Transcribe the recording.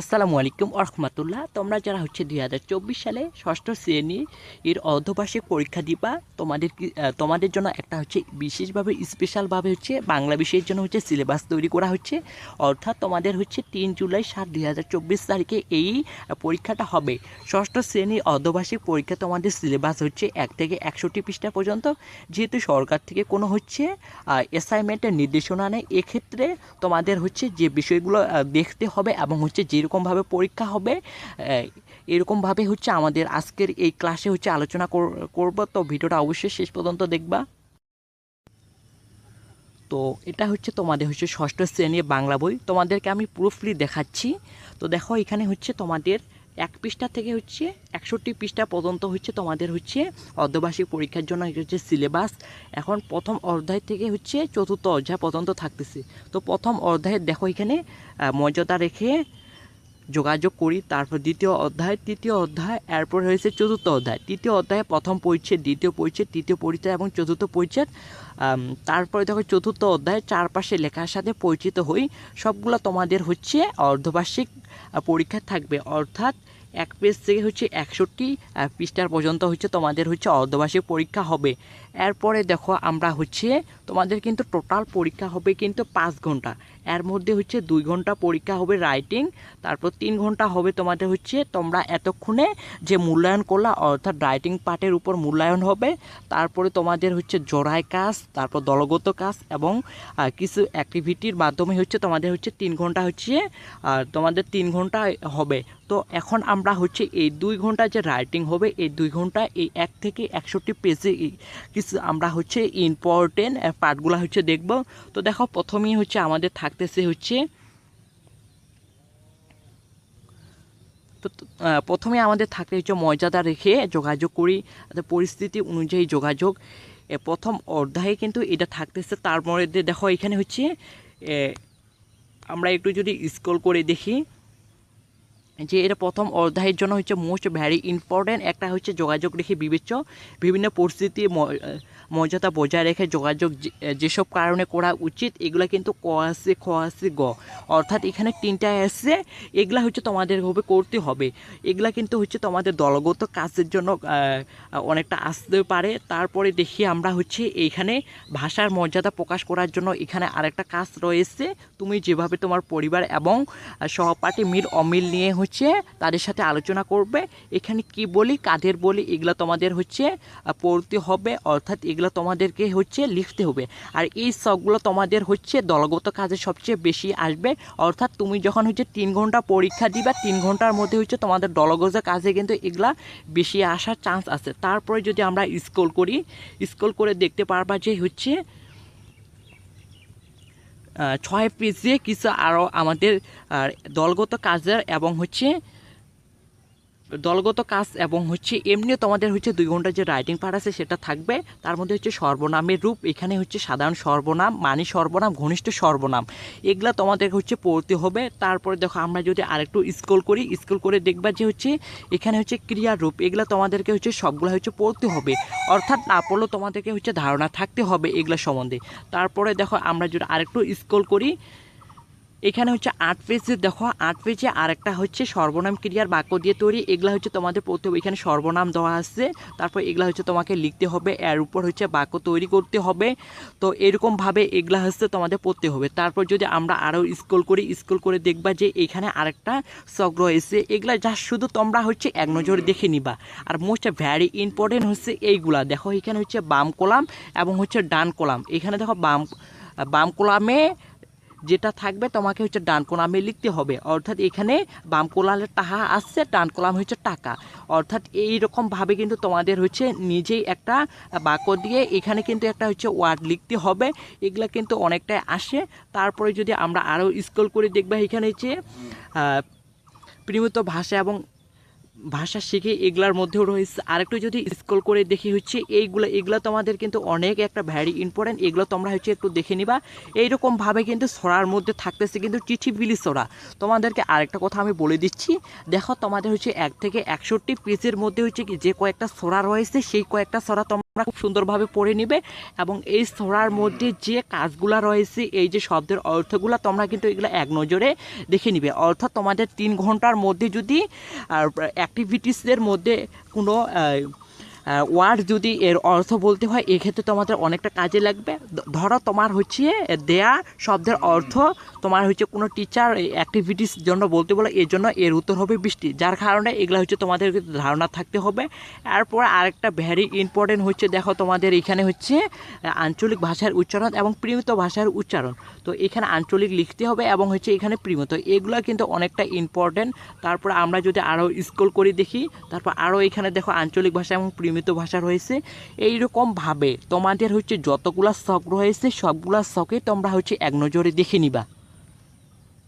আসসালামু আলাইকুম রহমতুল্লাহ তোমরা যারা হচ্ছে দুই হাজার চব্বিশ সালে ষষ্ঠ শ্রেণি এর অর্ধবার্ষিক পরীক্ষা দিবা, তোমাদের তোমাদের জন্য একটা হচ্ছে বিশেষভাবে স্পেশালভাবে হচ্ছে বাংলা বিষয়ের জন্য হচ্ছে সিলেবাস তৈরি করা হচ্ছে। অর্থাৎ তোমাদের হচ্ছে তিন জুলাই সাত দুই তারিখে এই পরীক্ষাটা হবে। ষষ্ঠ শ্রেণির অর্ধবার্ষিক পরীক্ষা তোমাদের সিলেবাস হচ্ছে এক থেকে একষট্টি পৃষ্ঠা পর্যন্ত। যেহেতু সরকার থেকে কোনো হচ্ছে অ্যাসাইনমেন্টের নির্দেশনা নেই, এক্ষেত্রে তোমাদের হচ্ছে যে বিষয়গুলো দেখতে হবে এবং হচ্ছে যেরকমভাবে পরীক্ষা হবে এরকমভাবে হচ্ছে আমাদের আজকের এই ক্লাসে হচ্ছে আলোচনা কর- করব। তো ভিডিওটা অবশ্যই শেষ পর্যন্ত দেখবা। তো এটা হচ্ছে তোমাদের হচ্ছে ষষ্ঠ শ্রেণির বাংলা বই। তোমাদেরকে আমি প্রুফলি দেখাচ্ছি। তো দেখো এখানে হচ্ছে তোমাদের এক পৃষ্ঠা থেকে হচ্ছে একষট্টি পৃষ্ঠা পর্যন্ত হচ্ছে তোমাদের হচ্ছে অর্ধবার্ষিক পরীক্ষার জন্য হচ্ছে সিলেবাস। এখন প্রথম অধ্যায় থেকে হচ্ছে চতুর্থ অধ্যায় পর্যন্ত থাকতেছে। তো প্রথম অধ্যায়ে দেখো এখানে মর্যাদা রেখে যোগাযোগ করি, তারপর দ্বিতীয় অধ্যায়, তৃতীয় অধ্যায়, এরপর হয়েছে চতুর্থ অধ্যায়। তৃতীয় অধ্যায়ে প্রথম পরিচ্ছেদ, দ্বিতীয় পরিচ্ছেদ, তৃতীয় পরিচয় এবং চতুর্থ পরিচ্ছেদ। তারপরে দেখো চতুর্থ অধ্যায় চারপাশে লেখার সাথে পরিচিত হই। সবগুলো তোমাদের হচ্ছে অর্ধবার্ষিক পরীক্ষা থাকবে। অর্থাৎ এক পেজ থেকে হচ্ছে একষট্টি পৃষ্ঠার পর্যন্ত হচ্ছে তোমাদের হচ্ছে অর্ধবার্ষিক পরীক্ষা হবে। এরপরে দেখো আমরা হচ্ছে, তোমাদের কিন্তু টোটাল পরীক্ষা হবে কিন্তু পাঁচ ঘণ্টা। এর মধ্যে হচ্ছে দুই ঘণ্টা পরীক্ষা হবে রাইটিং তারপর তিন ঘণ্টা হবে তোমাদের হচ্ছে তোমরা এতক্ষণে যে মূল্যায়ন করলা, অর্থাৎ রাইটিং পার্টের উপর মূল্যায়ন হবে, তারপরে তোমাদের হচ্ছে জোড়ায় কাজ, তারপর দলগত কাজ এবং কিছু অ্যাক্টিভিটির মাধ্যমে হচ্ছে তোমাদের হচ্ছে তিন ঘণ্টা হচ্ছে তোমাদের তিন ঘণ্টা হবে। তো এখন আমরা হচ্ছে এই দুই ঘণ্টা যে রাইটিং হবে, এই দুই ঘণ্টা এই এক থেকে একষট্টি পেজে কিছু আমরা হচ্ছে ইম্পর্টেন্ট পার্টগুলো হচ্ছে দেখব। তো দেখো প্রথমেই হচ্ছে আমাদের থাকতেছে হচ্ছে তো প্রথমে আমাদের থাকতে হচ্ছে মর্যাদা রেখে যোগাযোগ করি তাতে পরিস্থিতি অনুযায়ী যোগাযোগ। প্রথম অধ্যায়ে কিন্তু এটা থাকতেছে তার মধ্যে দেখো এখানে হচ্ছে আমরা একটু যদি স্ক্রল করে দেখি। যে এটা প্রথম অধ্যায়ের জন্য হচ্ছে মোস্ট ভ্যারি ইম্পর্ট্যান্ট একটা হচ্ছে যোগাযোগ রেখে বিবেচ্য, বিভিন্ন পরিস্থিতি মর্যাদা বজায় রেখে যোগাযোগ যেসব কারণে করা উচিত, এগুলো কিন্তু ক আছে, খ আছে, গ। অর্থাৎ এখানে তিনটা আছে, এগুলা হচ্ছে তোমাদের হবে করতে হবে। এগুলা কিন্তু হচ্ছে তোমাদের দলগত কাজের জন্য অনেকটা আসতে পারে। তারপরে দেখি আমরা হচ্ছে এইখানে ভাষার মর্যাদা প্রকাশ করার জন্য এখানে আরেকটা কাজ রয়েছে। তুমি যেভাবে তোমার পরিবার এবং সহপাঠী মিল অমিল নিয়ে হচ্ছে তাদের সাথে আলোচনা করবে। এখানে কি বলি, কাদের বলি, এগুলো তোমাদের হচ্ছে পড়তে হবে। অর্থাৎ এগুলো তোমাদেরকে হচ্ছে লিখতে হবে। আর এই সবগুলো তোমাদের হচ্ছে দলগত কাজে সবচেয়ে বেশি আসবে। অর্থাৎ তুমি যখন হচ্ছে তিন ঘণ্টা পরীক্ষা দিবা, তিন ঘণ্টার মধ্যে হচ্ছে তোমাদের দলগত কাজে কিন্তু এগুলা বেশি আসার চান্স আছে। তারপরে যদি আমরা স্ক্রল করি স্ক্রল করে দেখতে পারবা যে হচ্ছে ছয় পেজে কিছু আরও আমাদের দলগত কাজের এবং হচ্ছে দলগত কাজ এবং হচ্ছে এমনিও তোমাদের হচ্ছে দুই ঘণ্টা যে রাইটিং পার্ট আছে সেটা থাকবে। তার মধ্যে হচ্ছে সর্বনামের রূপ, এখানে হচ্ছে সাধারণ সর্বনাম, মানি সর্বনাম, ঘনিষ্ঠ সর্বনাম। এগুলা তোমাদের হচ্ছে পড়তে হবে। তারপরে দেখো, আমরা যদি আরেকটু স্কুল করি স্কুল করে দেখবা যে হচ্ছে এখানে হচ্ছে ক্রিয়ার রূপ এগুলা তোমাদেরকে হচ্ছে সবগুলো হচ্ছে পড়তে হবে। অর্থাৎ না পড়লেও তোমাদেরকে হচ্ছে ধারণা থাকতে হবে এগুলা সম্বন্ধে। তারপরে দেখো, আমরা যদি আরেকটু স্কুল করি এখানে হচ্ছে আট পেজে দেখো, আট পেজে আরেকটা হচ্ছে সর্বনাম ক্রিয়ার বাক্য দিয়ে তৈরি। এগুলা হচ্ছে তোমাদের হবে এখানে সর্বনাম দেওয়া আছে। তারপর এগুলা হচ্ছে তোমাকে লিখতে হবে, এর উপর হচ্ছে বাক্য তৈরি করতে হবে। তো এরকমভাবে এগুলা হচ্ছে তোমাদের পড়তে হবে। তারপর যদি আমরা আরও স্কুল করি স্কুল করে দেখবা যে এখানে আরেকটা শখ রয়েছে। এগুলা যা শুধু তোমরা হচ্ছে এক নজরে দেখে নিবা। আর মোস্ট ভ্যারি ইম্পর্টেন্ট হচ্ছে এইগুলা। দেখো এখানে হচ্ছে বাম কলাম এবং হচ্ছে ডান কলাম। এখানে দেখো বাম বাম কলামে যেটা থাকবে তোমাকে হচ্ছে ডান কলামে লিখতে হবে। অর্থাৎ এখানে বাম কলামে টাকা আসছে ডান কলাম হচ্ছে টাকা। অর্থাৎ এই রকম ভাবে কিন্তু তোমাদের হচ্ছে নিজেই একটা বাক্য দিয়ে এখানে কিন্তু একটা হচ্ছে ওয়ার্ড লিখতে হবে। এগুলা কিন্তু অনেকটাই আসে। তারপরে যদি আমরা আরও স্কুল করে দেখবা এখানে হচ্ছে প্রিমিত ভাষা এবং ভাষা শিখে এগুলার মধ্যেও রয়েছে। আরেকটু যদি স্কল করে দেখি হচ্ছে, এইগুলো, এগুলো তোমাদের কিন্তু অনেক একটা ভ্যারি ইম্পর্টেন্ট এগুলো তোমরা হচ্ছে একটু দেখে নিবা। এইরকমভাবে কিন্তু ছড়ার মধ্যে থাকতেছে কিন্তু চিঠি বিলি ছড়া তোমাদেরকে আরেকটা কথা আমি বলে দিচ্ছি। দেখো তোমাদের হচ্ছে এক থেকে একষট্টি পিসের মধ্যে হচ্ছে যে কয়েকটা ছড়া রয়েছে, সেই কয়েকটা ছড়া তোমরা খুব সুন্দরভাবে পড়ে নিবে এবং এই সোরার মধ্যে যে কাজগুলা রয়েছে, এই যে শব্দের অর্থগুলো তোমরা কিন্তু এগুলো এক নজরে দেখে নিবে। অর্থাৎ তোমাদের তিন ঘণ্টার মধ্যে যদি অ্যাক্টিভিটিসদের মধ্যে কোনো ওয়ার্ড যদি এর অর্থ বলতে হয়, এক্ষেত্রে তোমাদের অনেকটা কাজে লাগবে। ধরো তোমার হচ্ছে দেয়া শব্দের অর্থ তোমার হচ্ছে কোনো টিচার অ্যাক্টিভিটিস জন্য বলতে বলে, এর জন্য এর উত্তর হবে বৃষ্টি। যার কারণে এগুলো হচ্ছে তোমাদের ধারণা থাকতে হবে। এরপর আরেকটা ভ্যারি ইম্পর্টেন্ট হচ্ছে, দেখো তোমাদের এখানে হচ্ছে আঞ্চলিক ভাষার উচ্চারণ এবং প্রিমিত ভাষার উচ্চারণ। তো এখানে আঞ্চলিক লিখতে হবে এবং হচ্ছে এখানে প্রিমিত। এগুলো কিন্তু অনেকটা ইম্পর্টেন্ট তারপর আমরা যদি আরও স্কুল করে দেখি, তারপর আরও এখানে দেখো আঞ্চলিক ভাষা এবং প্রিমিত ভাষা রয়েছে। এইরকমভাবে তোমাদের হচ্ছে যতগুলা শখ রয়েছে, সবগুলা শখে তোমরা হচ্ছে এক নজরে দেখে নিবা।